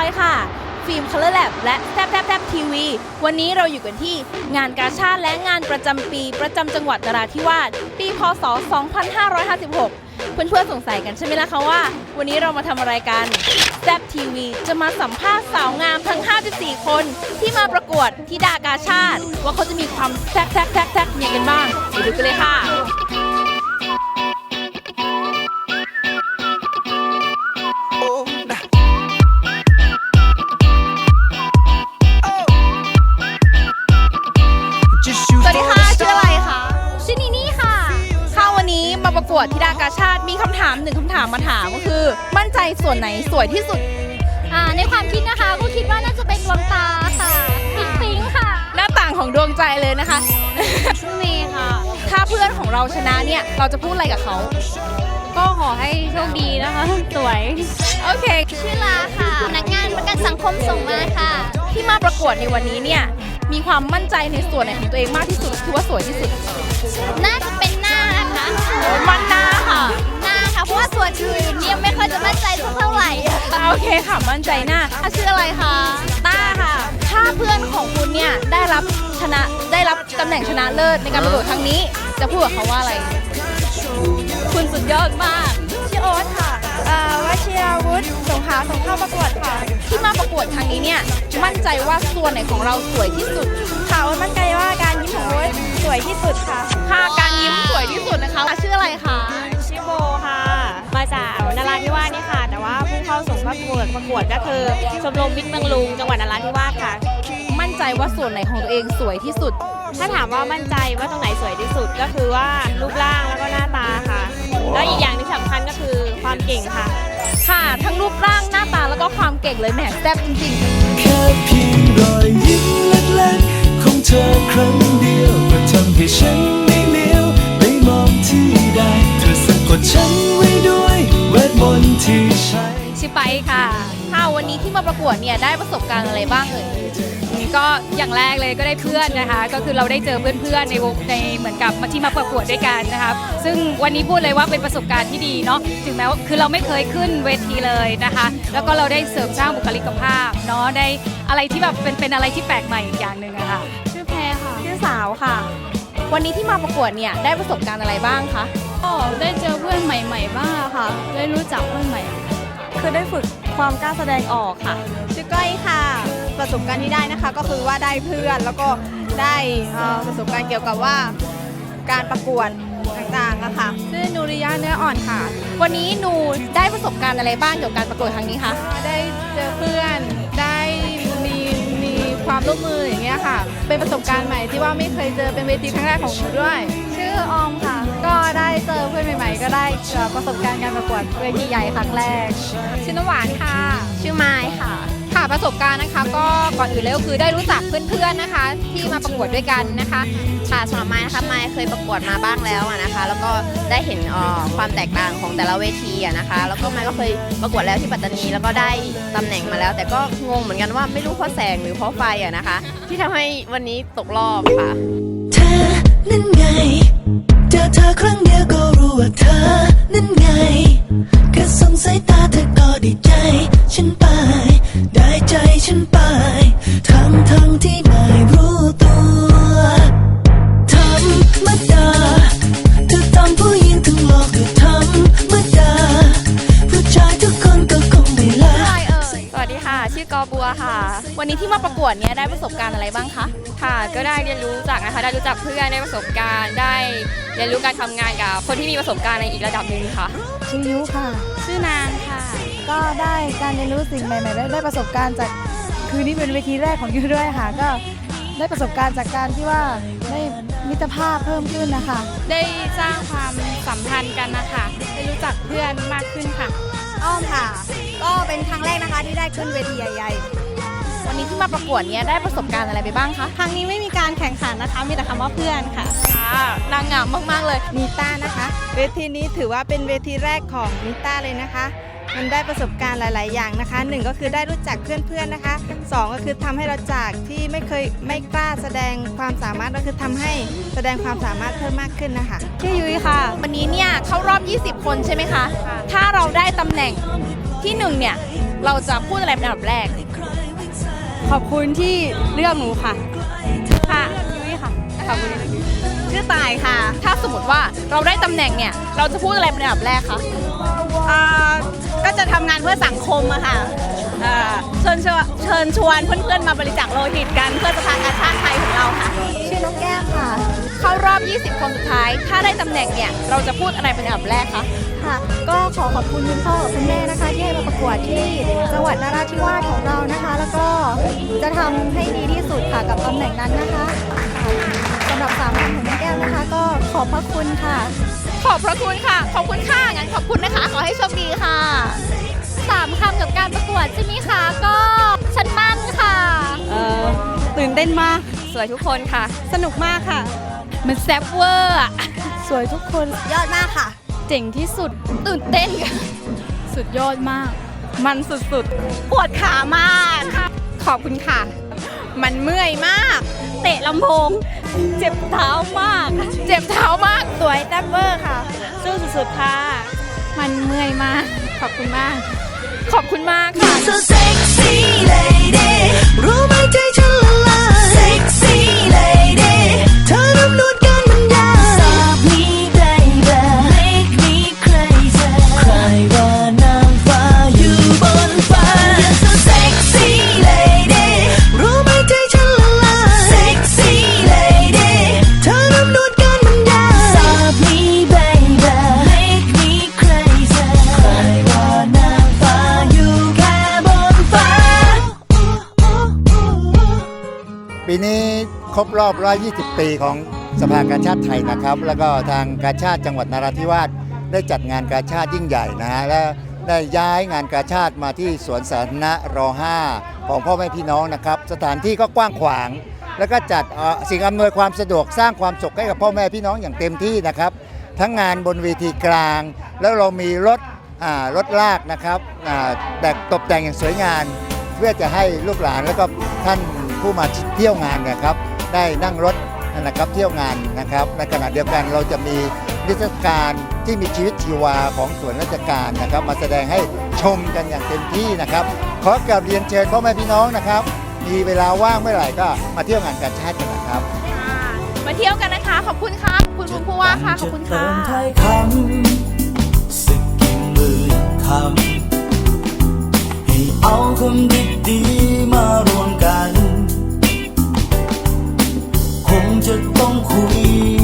อยค่ะ ฟิล์มคัลเลอร์แลบและแทบแทบแทบทีวี วันนี้เราอยู่กันที่งานกาชาติและงานประจำปีประจำจังหวัดนราธิวาสปีพศ 2556 เพื่อนๆสงสัยกันใช่ไหมล่ะคะว่า วันนี้เรามาทำอะไรกันแซบทีวีจะมาสัมภาษณ์สาวงามทั้ง 54 คน ที่มาประกวดที่ดากาชาติ ว่าเขาจะมีความแซบแซบแซบแซบยังไงกันบ้างไปดูกันเลยค่ะ มีคำถามหนึ่งคำถามมาถามก็คือ มั่นใจส่วนไหนสวยที่สุด อ่าในความคิดนะคะก็คิดว่าน่าจะเป็นดวงตาค่ะปิ๊งปิ๊งค่ะ หน้าต่างของดวงใจเลยนะคะชื่อเมย์ค่ะ ถ้าเพื่อนของเราชนะเนี่ย เราจะพูดอะไรกับเขา ก็ขอให้โชคดีนะคะ สวย โอเค ชื่อลาค่ะพนักงานประกันสังคมส่งมาค่ะ ที่มาประกวดในวันนี้เนี่ย มีความมั่นใจในส่วนไหนของตัวเองมากที่สุด คือว่าสวยที่สุด น่าจะเป็นหน้านะคะ มันหน้าค่ะหน้าค่ะเพ ราะว่าส่วนอื่นเนี่ยไม่ค่อยจะมั่นใจสักเท่าไหร่ โอเคค่ะมั่นใจหน้าอะชื่ออะไรคะต้าค่ะ ถ้าเพื่อนของคุณเนี่ยได้รับชนะได้รับตำแหน่งชนะเลิศในการประกวดครั้งนี้ จะพูดกับเขาว่าอะไร คุณสุดยอดมาก ชื่อโอ๊ตค่ะวชิราวุฒิสงขลาส่งเข้าประกวดค่ะ ที่มาประกวดครั้งนี้เนี่ย มั่นใจว่าส่วนไหนของเราสวยที่สุด ค่ะโอ๊ตมั่นใจว่าการยิ้มของโอ๊ตสวยที่สุดค่ะ ค่ะ ประกวดประกวดก็คือชมรมมิตรเมืองลุงจังหวัดนราธิวาสค่ะ มั่นใจว่าส่วนไหนของตัวเองสวยที่สุด ถ้าถามว่ามั่นใจว่าตรงไหนสวยที่สุดก็คือว่ารูปร่างแล้วก็หน้าตาค่ะ แล้วอีกอย่างที่สำคัญก็คือความเก่งค่ะ ค่ะ ทั้งรูปร่างหน้าตาแล้วก็ความเก่งเลยแหมแซ่บจริงแค่เพียงรอยยิ้มเล็กๆของเธอครั้งเดียวก็ทำให้ฉันไม่เลี้ยวไม่มองที่ใดเธอสะกดฉัน ค่ะค่ะวันนี้ที่มาประกวดเนี่ยได้ประสบการณ์อะไรบ้างเอ่ยก็อย่างแรกเลยก็ได้เพื่อนนะคะ ก็คือเราได้เจอเพื่อนๆในวงในเหมือนกับที่มาประกวดด้วยกันนะครับซึ่งวันนี้พูดเลยว่าเป็นประสบการณ์ที่ดีเนาะถึงแม้ว่าคือเราไม่เคยขึ้นเวทีเลยนะคะ แล้วก็เราได้เสริมสร้างบุคลิกภาพเนาะได้อะไรที่แบบเป็นเป็นอะไรที่แปลกใหม่อีกอย่างหนึ่งอะค่ะชื่อแพรค่ะชื่อสาวค่ะ วันนี้ที่มาประกวดเนี่ยได้ประสบการณ์อะไรบ้างคะก็ได้เจอเพื่อนใหม่ ๆ บ้างค่ะ ได้รู้จักเพื่อนใหม่ คือได้ฝึกความกล้าแสดงออกค่ะ ชื่อก้อยค่ะ ประสบการณ์ที่ได้นะคะ ก็คือว่าได้เพื่อนแล้วก็ได้เอ่อประสบการณ์เกี่ยวกับว่าการประกวดต่างๆอะค่ะชื่อนูริยะเนื้ออ่อนค่ะ วันนี้หนูได้ประสบการณ์อะไรบ้างเกี่ยวกับการประกวดครั้งนี้คะได้เจอเพื่อนได้มีมีความร่วมมืออย่างเงี้ยค่ะ เป็นประสบการณ์ใหม่ที่ว่าไม่เคยเจอเป็นเวทีครั้งแรกของหนูด้วย ชื่อออมค่ะ ก็ได้เจอเพื่อนใหม่ๆ ก็ได้เอ่อประสบการณ์การประกวดเวทีใหญ่ครั้งแรก ชื่อน้ำหวานค่ะ ชื่อไม้ค่ะ ค่ะประสบการณ์นะคะ ก็ก่อนอื่นเลยก็คือได้รู้จักเพื่อนๆนะคะ ที่มาประกวดด้วยกันนะคะ ค่ะสำหรับไม้นะคะไม้เคยประกวดมาบ้างแล้วอะนะคะ แล้วก็ได้เห็นเอ่อความแตกต่างของแต่ละเวทีอะนะคะ แล้วก็ไม้ก็เคยประกวดแล้วที่ปัตตานีแล้วก็ได้ตำแหน่งมาแล้ว แต่ก็งงเหมือนกันว่าไม่รู้เพราะแสงหรือเพราะไฟอะนะคะ ที่ทำให้วันนี้ตกรอบค่ะเธอ นั่นไง เจอเธอครั้งเดียวก็รู้ว่าเธอ นั่นไงแค่สงสายตาเธอก็ดีใจ ฉันไป ได้ใจฉันไป มาประกวดเนี่ยได้ประสบการณ์อะไรบ้างคะค่ะ ก็ได้เรียนรู้จากนะคะ ได้รู้จักเพื่อนได้ประสบการณ์ได้เรียนรู้การทำงานกับคนที่มีประสบการณ์ในอีกระดับหนึ่งค่ะ ชื่อยุค่ะ ชื่อนางค่ะ ก็ได้การเรียนรู้สิ่งใหม่ๆได้ได้ประสบการณ์จากคือนี่เป็นเวทีแรกของยูด้วยค่ะ ก็ได้ประสบการณ์จากการที่ว่าได้มิตรภาพเพิ่มขึ้นนะคะ ได้สร้างความสัมพันธ์กันนะคะ ได้รู้จักเพื่อนมากขึ้นค่ะ อ้อมค่ะ ก็เป็นครั้งแรกนะคะที่ได้ขึ้นเวทีใหญ่วั นนี้ที่มาประกวดเนี่ยได้ประสบการณ์อะไรไปบ้างคะๆครั้งนี้ไม่มีการแข่งขันนะคะ มีแต่คำว่าเพื่อนค่ะ ค่ะนางงามมากๆเลย นิต้านะคะ เวทีนี้ถือว่าเป็นเวทีแรกของนิต้าเลยนะคะ มันได้ประสบการณ์หลาย ๆ อย่างนะคะหนึ่งก็คือได้รู้จักเพื่อน ๆ นะคะสองก็คือทำให้เราจากที่ไม่เคยไม่กล้าแสดงความสามารถก็คือทำให้แสดงความสามารถเพิ่มมากขึ้นนะคะชื่อยุ้ยค่ะ วันนี้เนี่ยเข้ารอบ 20 คนใช่ไหมคะ ถ้าเราได้ตำแหน่งที่หนึ่งเนี่ยเราจะพูดอะไรเป็นอันดับแรก ขอบคุณที่เลือกหนูค่ะ ค่ะยุ้ยค่ะขอบคุณชื่อตายค่ะ ถ้าสมมติว่าเราได้ตำแหน่งเนี่ย เราจะพูดอะไรเป็นอันดับแรกคะอ่าก็จะทำงานเพื่อสังคมอะค่ะอ่าเชิญชวนเชิญชวนเพื่อนๆมาบริจาคโลหิตกันเพื่อสภากาชาติไทยของเราค่ะ ชื่อน้องแก้มค่ะ เข้ารอบ 20 คนสุดท้าย ถ้าได้ตำแหน่งเนี่ย เราจะพูดอะไรเป็นอันดับแรกคะ ค่ะ ก็ขอขอบคุณคุณพ่อกับคุณแม่นะคะ ที่ให้มาประกวดที่จังหวัดนราธิวาสของเรานะคะ แล้วก็จะทำให้ดีที่สุดค่ะกับตำแหน่งนั้นนะคะสำหรับสามคำของน้องแก้มนะคะ ก็ขอบพระคุณค่ะ ขอบพระคุณค่ะ ขอบคุณค่ะ งั้นขอบคุณนะคะ ขอให้โชคดีค่ะสามคำกับการประกวดใช่ไหมคะ ก็ฉันมั่นค่ะเอ่อตื่นเต้นมาก สวยทุกคนค่ะ สนุกมากค่ะ มันแซ่บเวอร์อะสวยทุกคนยอดมากค่ะ เจ๋งที่สุดตื่นเต้นค่ะสุดยอดมาก มันสุดๆ ปวดขามาก ขอบคุณค่ะ มันเมื่อยมาก เตะลำโพง เจ็บเท้ามาก เจ็บเท้ามาก สวยแซ่บเวอร์ค่ะ สู้สุดๆค่ะ มันเมื่อยมาก ขอบคุณมาก ขอบคุณมากค่ะ so sexy lady รู้ไหมใจฉัน ปีนี้ครบรอบ 120 ปีของสภากาชาติไทยนะครับ แล้วก็ทางกาชาติจังหวัดนราธิวาสได้จัดงานกาชาติยิ่งใหญ่นะฮะและได้ย้ายงานกาชาติมาที่สวนสาธารณะร5ของพ่อแม่พี่น้องนะครับ สถานที่ก็กว้างขวาง แล้วก็จัดสิ่งอำนวยความสะดวกสร้างความสุขให้กับพ่อแม่พี่น้องอย่างเต็มที่นะครับ ทั้งงานบนเวทีกลาง แล้วเรามีรถรถลากนะครับแต่ตกแต่งอย่างสวยงามเพื่อจะให้ลูกหลานแล้วก็ท่าน ผู้มาเที่ยวงานเนะครับ ได้นั่งรถนะครับเที่ยวงานนะครับ ในขณะเดียวกันเราจะมีนิทรรศการที่มีชีวิตชีวาของส่วนราชการนะครับ มาแสดงให้ชมกันอย่างเต็มที่นะครับ ขอกราบเรียนเชิญพ่อแม่พี่น้องนะครับ มีเวลาว่างเมื่อไหร่ก็มาเที่ยวงานการชาติกันนะครับ มาเที่ยวกันนะคะ ขอบคุณค่ะขอบคุณคุณผู้ว่าค่ะขอบคุณค่ะเติมท้ายคำสักกี่หมื่นคำให้เอาคำดีๆ 的ะต้